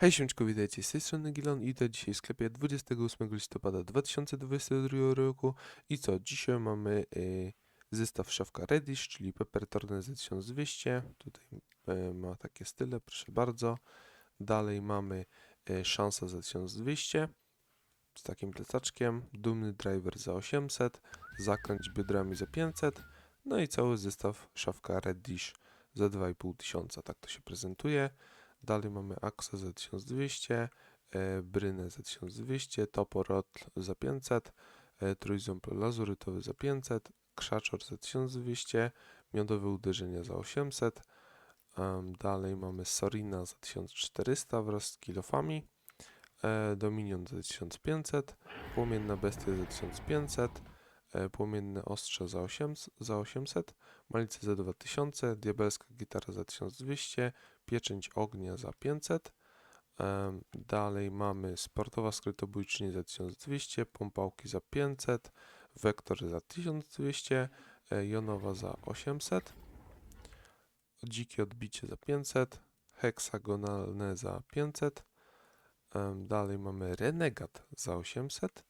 Hej siemczko, witajcie, z tej strony Gilon i to dzisiaj w sklepie 28 listopada 2022 roku. I co, dzisiaj mamy y, zestaw szafka Reddish, czyli Pepper Torne za 1200, tutaj y, ma takie style, proszę bardzo, dalej mamy y, szansa za 1200 z takim plecaczkiem, dumny driver za 800, zakręć biodrami za 500, no i cały zestaw szafka Reddish za 2500, tak to się prezentuje. Dalej mamy Axa za 1200, e, Brynę za 1200, Toporotl za 500, e, Trójząb lazurytowy za 500, Krzaczor za 1200, Miodowe uderzenia za 800. em, Dalej mamy Sorina za 1400 wraz z kilofami, e, Dominion za 1500, Płomienna Bestia za 1500, e, Płomienne Ostrze za 800, za 800 Malice za 2000, Diabelska Gitara za 1200, Pieczęć Ognia za 500. Em, Dalej mamy Sportowa Skrytobójczyni za 1200, Pompałki za 500, Wektor za 1200, e, Jonowa za 800, Dzikie Odbicie za 500, Heksagonalne za 500. Em, Dalej mamy Renegat za 800,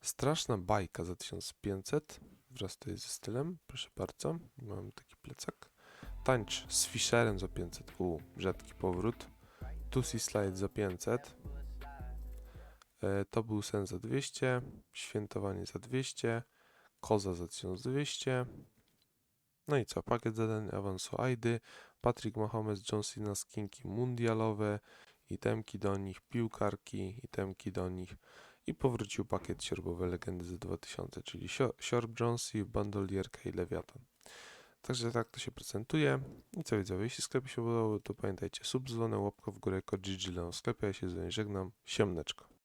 Straszna Bajka za 1500, wraz tutaj ze stylem, proszę bardzo, mamy taki plecak. Tańcz z Fisherem za 500. U, rzadki powrót. Tusi Slide za 500. E, to był sen za 200. Świętowanie za 200. Koza za 1200. No i co? Pakiet zadań awansu Aidy. Patrick Mahomes, John Cena, skinki mundialowe. Itemki do nich, piłkarki, itemki do nich. I powrócił pakiet siorbowe legendy za 2000, czyli Sio- Siorb Jonesy, Bandolierka i Lewiatan. Także tak to się prezentuje. I co widzowie, jeśli sklep się podobał, to pamiętajcie, sub, dzwonek, łapka w górę, kod GG sklepie. Ja się z żegnam. Siemneczko.